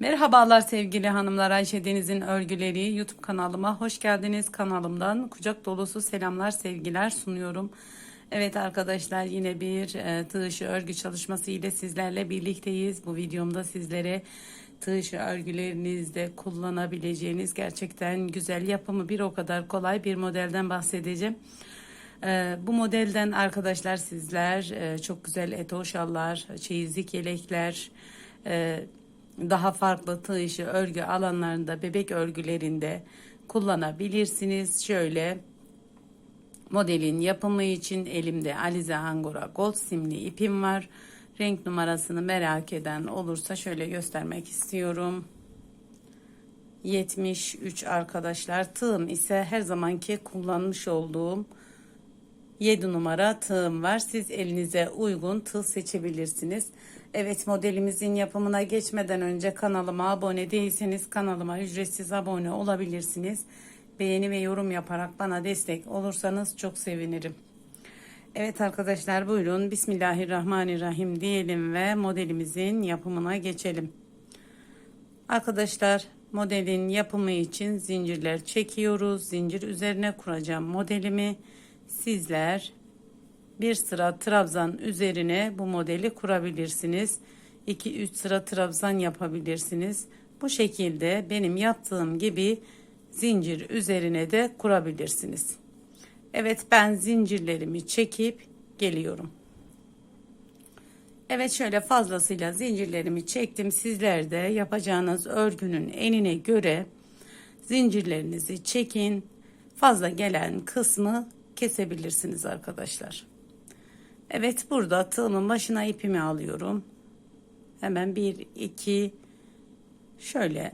Merhabalar sevgili hanımlar Ayşe Deniz'in örgüleri YouTube kanalıma hoş geldiniz. Kanalımdan kucak dolusu selamlar sevgiler sunuyorum. Evet arkadaşlar yine bir e, tığ örgü çalışması ile sizlerle birlikteyiz. Bu videomda sizlere tığ örgülerinizde kullanabileceğiniz gerçekten güzel yapımı bir o kadar kolay bir modelden bahsedeceğim. Ee, bu modelden arkadaşlar sizler e, çok güzel eto şallar, çeyizlik yelekler, e, daha farklı tığ işi örgü alanlarında, bebek örgülerinde kullanabilirsiniz. Şöyle modelin yapımı için elimde Alize Angora Gold simli ipim var. Renk numarasını merak eden olursa şöyle göstermek istiyorum. 73 arkadaşlar. Tığım ise her zamanki kullanmış olduğum 7 numara tığım var. Siz elinize uygun tığ seçebilirsiniz. Evet modelimizin yapımına geçmeden önce kanalıma abone değilseniz kanalıma ücretsiz abone olabilirsiniz. Beğeni ve yorum yaparak bana destek olursanız çok sevinirim. Evet arkadaşlar buyurun Bismillahirrahmanirrahim diyelim ve modelimizin yapımına geçelim. Arkadaşlar modelin yapımı için zincirler çekiyoruz. Zincir üzerine kuracağım modelimi. Sizler bir sıra trabzan üzerine bu modeli kurabilirsiniz. 2-3 sıra trabzan yapabilirsiniz. Bu şekilde benim yaptığım gibi zincir üzerine de kurabilirsiniz. Evet ben zincirlerimi çekip geliyorum. Evet şöyle fazlasıyla zincirlerimi çektim. Sizler de yapacağınız örgünün enine göre zincirlerinizi çekin. Fazla gelen kısmı kesebilirsiniz arkadaşlar. Evet burada tığımın başına ipimi alıyorum. Hemen bir iki şöyle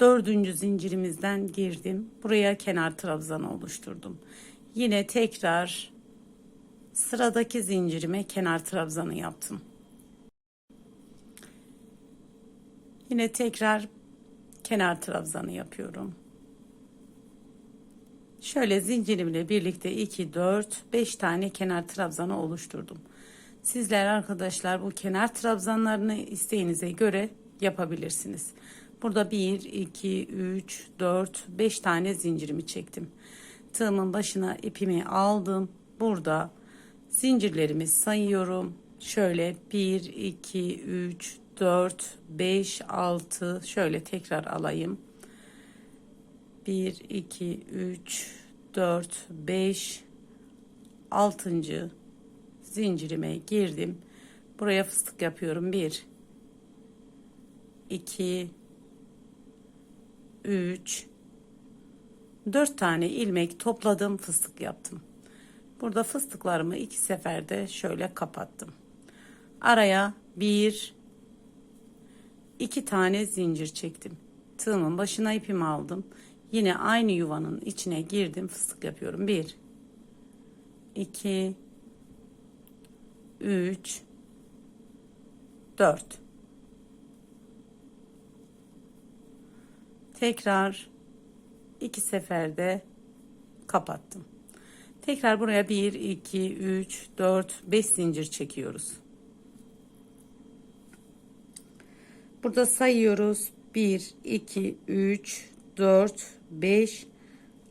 dördüncü zincirimizden girdim. Buraya kenar trabzanı oluşturdum. Yine tekrar sıradaki zincirime kenar trabzanı yaptım. Yine tekrar kenar trabzanı yapıyorum. Şöyle zincirimle birlikte 2, 4, 5 tane kenar trabzanı oluşturdum. Sizler arkadaşlar bu kenar trabzanlarını isteğinize göre yapabilirsiniz. Burada 1, 2, 3, 4, 5 tane zincirimi çektim. Tığımın başına ipimi aldım. Burada zincirlerimi sayıyorum. Şöyle 1, 2, 3, 4, 5, 6 şöyle tekrar alayım. 1, 2, 3, 4, 5, 6. zincirime girdim. Buraya fıstık yapıyorum. 1, 2, 3, 4 tane ilmek topladım fıstık yaptım. Burada fıstıklarımı iki seferde şöyle kapattım. Araya bir, iki tane zincir çektim. Tığımın başına ipimi aldım. Yine aynı yuvanın içine girdim. Fıstık yapıyorum. 1 2 3 4 Tekrar iki seferde kapattım. Tekrar buraya 1 2 3 4 5 zincir çekiyoruz. Burada sayıyoruz. 1 2 3 4 5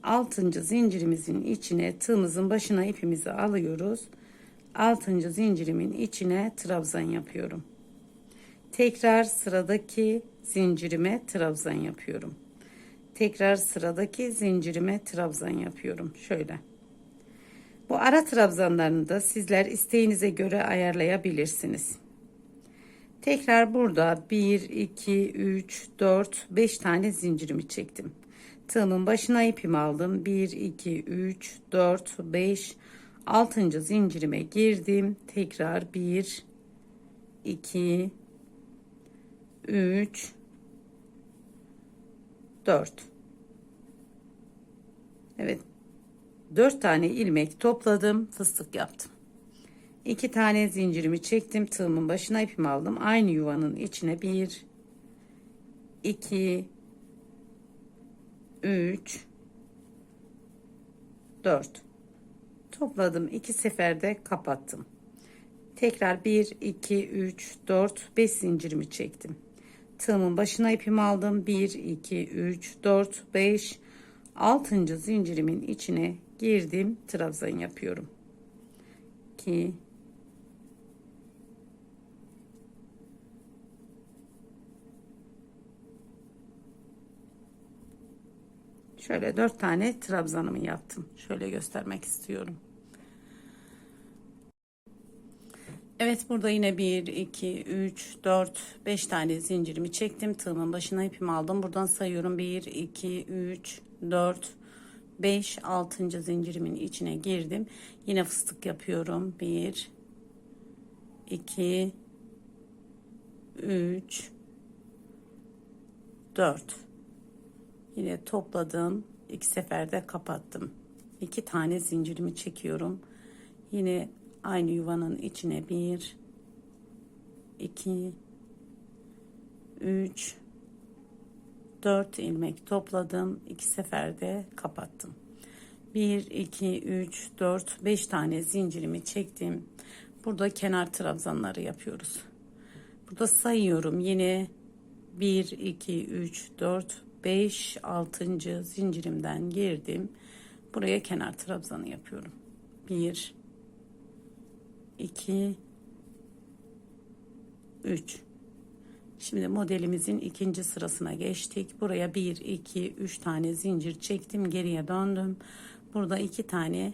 6. zincirimizin içine tığımızın başına ipimizi alıyoruz. 6. zincirimin içine trabzan yapıyorum. Tekrar sıradaki zincirime trabzan yapıyorum. Tekrar sıradaki zincirime trabzan yapıyorum. Şöyle. Bu ara trabzanlarını da sizler isteğinize göre ayarlayabilirsiniz. Tekrar burada 1, 2, 3, 4, 5 tane zincirimi çektim. Tığımın başına ipimi aldım. 1, 2, 3, 4, 5, 6. zincirime girdim. Tekrar 1, 2, 3, 4. Evet. 4 tane ilmek topladım. Fıstık yaptım. 2 tane zincirimi çektim. Tığımın başına ipimi aldım. Aynı yuvanın içine 1, 2, 3 4 topladım iki seferde kapattım Tekrar 1, 2, 3, 4, 5 zincirimi çektim. Tığımın başına ipimi aldım. 1, 2, 3, 4, 5, 6. zincirimin içine girdim. Trabzan yapıyorum. 2, Şöyle dört tane trabzanımı yaptım. Şöyle göstermek istiyorum. Evet burada yine 1, 2, 3, 4, 5 tane zincirimi çektim. Tığımın başına ipimi aldım. Buradan sayıyorum. 1, 2, 3, 4, 5, 6. zincirimin içine girdim. Yine fıstık yapıyorum. 1, 2, 3, 4. Yine topladım. iki seferde kapattım. İki tane zincirimi çekiyorum. Yine aynı yuvanın içine bir, iki, üç, dört ilmek topladım. iki seferde kapattım. Bir, iki, üç, dört, beş tane zincirimi çektim. Burada kenar trabzanları yapıyoruz. Burada sayıyorum. Yine 1, 2, 3, 4, 5, 6. zincirimden girdim. Buraya kenar trabzanı yapıyorum. 1, 2 3 Şimdi modelimizin ikinci sırasına geçtik. Buraya 1 2 3 tane zincir çektim. Geriye döndüm. Burada 2 tane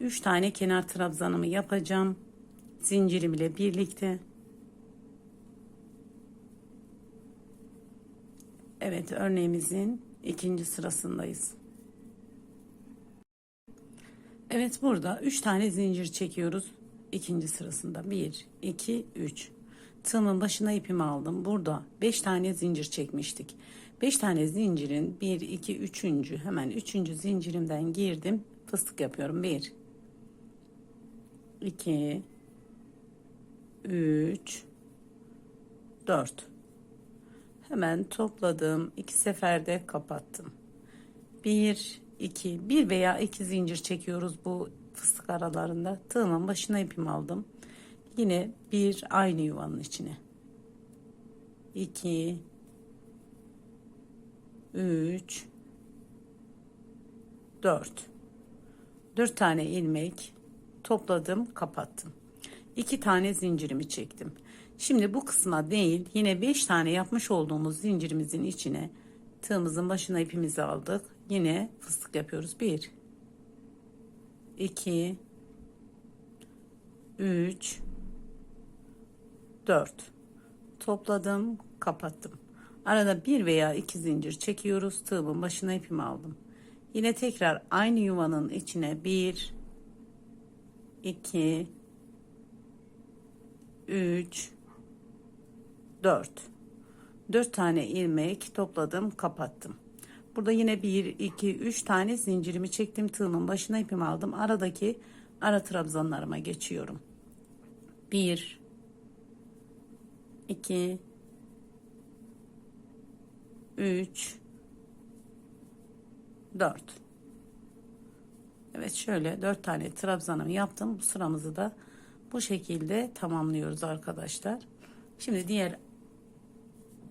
3 tane kenar trabzanımı yapacağım. Zincirim ile birlikte. Evet örneğimizin ikinci sırasındayız. Evet burada 3 tane zincir çekiyoruz. ikinci sırasında 1, 2, 3. Tığımın başına ipimi aldım. Burada 5 tane zincir çekmiştik. 5 tane zincirin 1, 2, 3. hemen 3. zincirimden girdim. Fıstık yapıyorum. 1, 2, 3, 4. Hemen topladım. iki seferde kapattım. Bir, iki, bir veya iki zincir çekiyoruz bu fıstık aralarında. Tığımın başına ipimi aldım. Yine bir aynı yuvanın içine. İki, üç, dört. Dört tane ilmek topladım, kapattım. İki tane zincirimi çektim. Şimdi bu kısma değil yine 5 tane yapmış olduğumuz zincirimizin içine tığımızın başına ipimizi aldık. Yine fıstık yapıyoruz. 1 2 3 4 topladım kapattım arada bir veya iki zincir çekiyoruz tığımın başına ipimi aldım yine tekrar aynı yuvanın içine 1 2 3 4 4 tane ilmek topladım kapattım. Burada yine 1 2 3 tane zincirimi çektim tığımın başına ipimi aldım. Aradaki ara trabzanlarıma geçiyorum. 1 2 3 4 Evet şöyle 4 tane trabzanımı yaptım. Bu sıramızı da bu şekilde tamamlıyoruz arkadaşlar. Şimdi diğer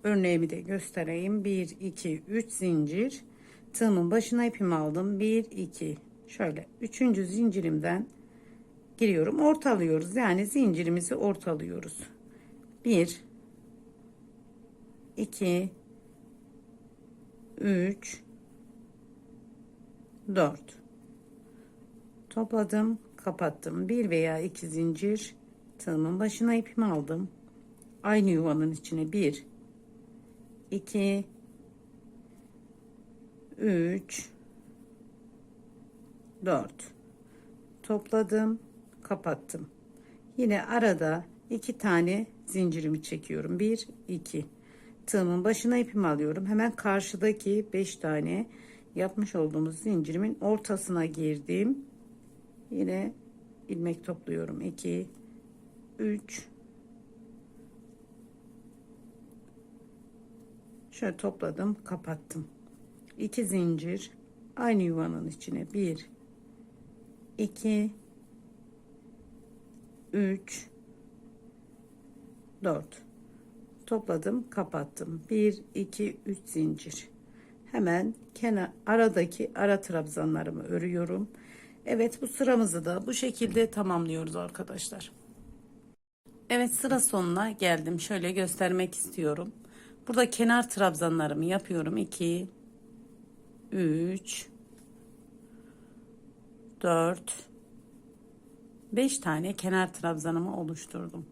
örneğimi de göstereyim. 1 2 3 zincir. Tığımın başına ipimi aldım. 1 2 şöyle 3. zincirimden giriyorum. Ortalıyoruz. Yani zincirimizi ortalıyoruz. 1 2 3 4 topladım kapattım. Bir veya iki zincir tığımın başına ipimi aldım. Aynı yuvanın içine bir 2 3 4 topladım kapattım. Yine arada iki tane zincirimi çekiyorum. 1 2 tığımın başına ipimi alıyorum. Hemen karşıdaki 5 tane yapmış olduğumuz zincirimin ortasına girdim yine ilmek topluyorum. 2 3 şöyle topladım kapattım. İki zincir aynı yuvanın içine. Bir iki 3 4 topladım kapattım. 1 2 3 zincir. Hemen kenar aradaki ara trabzanlarımı örüyorum Evet bu sıramızı da bu şekilde tamamlıyoruz arkadaşlar Evet sıra sonuna geldim şöyle göstermek istiyorum burada kenar trabzanlarımı yapıyorum 2 3 4 5 tane kenar trabzanımı oluşturdum.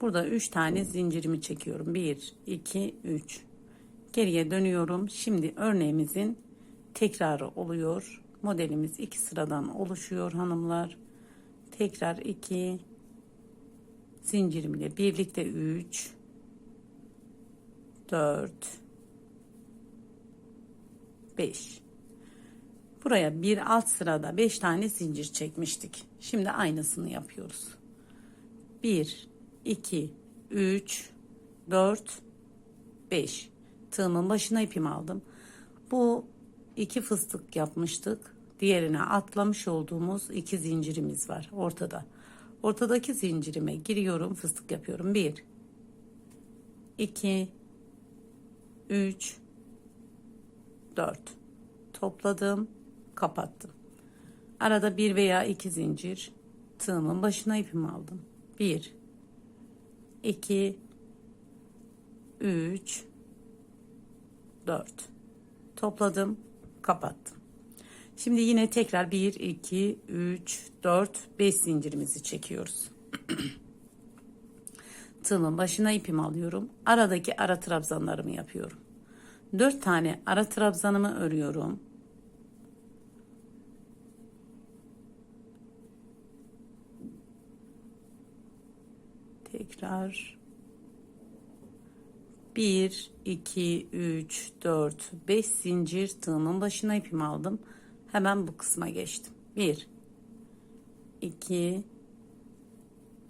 Burada 3 tane zincirimi çekiyorum. 1 2 3. Geriye dönüyorum. Şimdi örneğimizin tekrarı oluyor. Modelimiz iki sıradan oluşuyor hanımlar. Tekrar 2 zincirimle birlikte 3 4 5 Buraya bir alt sırada 5 tane zincir çekmiştik. Şimdi aynısını yapıyoruz. 1 2 3 4 5 tığımın başına ipimi aldım. Bu iki fıstık yapmıştık. Diğerine atlamış olduğumuz iki zincirimiz var ortada. Ortadaki zincirime giriyorum, fıstık yapıyorum. 1 2 3 4 topladım kapattım. Arada bir veya iki zincir tığımın başına ipimi aldım. Bir, iki, üç, dört. Topladım, kapattım. Şimdi yine tekrar bir, iki, üç, dört, beş zincirimizi çekiyoruz. Tığımın başına ipimi alıyorum. Aradaki ara trabzanlarımı yapıyorum. Dört tane ara trabzanımı örüyorum. tekrar 1 2 3 4 5 zincir tığımın başına ipimi aldım. Hemen bu kısma geçtim. 1 2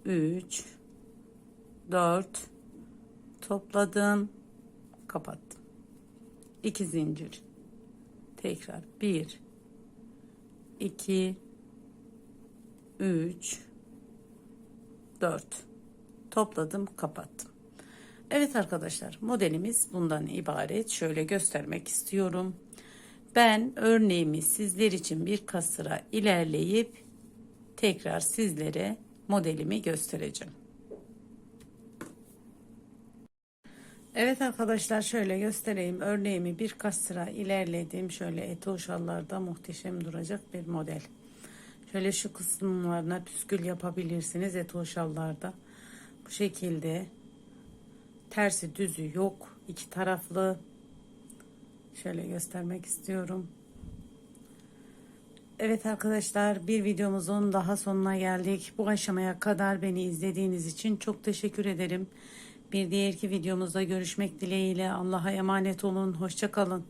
3 4 topladım kapattım. 2 zincir. Tekrar 1 2 3 4 topladım kapattım Evet arkadaşlar modelimiz bundan ibaret. Şöyle göstermek istiyorum. Ben örneğimi sizler için bir sıra ilerleyip tekrar sizlere modelimi göstereceğim. Evet arkadaşlar şöyle göstereyim. Örneğimi birkaç sıra ilerledim. Şöyle eto şallarda muhteşem duracak bir model. Şöyle şu kısımlarına püskül yapabilirsiniz eto şallarda. Bu şekilde tersi düzü yok iki taraflı. Şöyle göstermek istiyorum. Evet arkadaşlar bir videomuzun daha sonuna geldik. Bu aşamaya kadar beni izlediğiniz için çok teşekkür ederim. Bir diğerki videomuzda görüşmek dileğiyle. Allah'a emanet olun hoşçakalın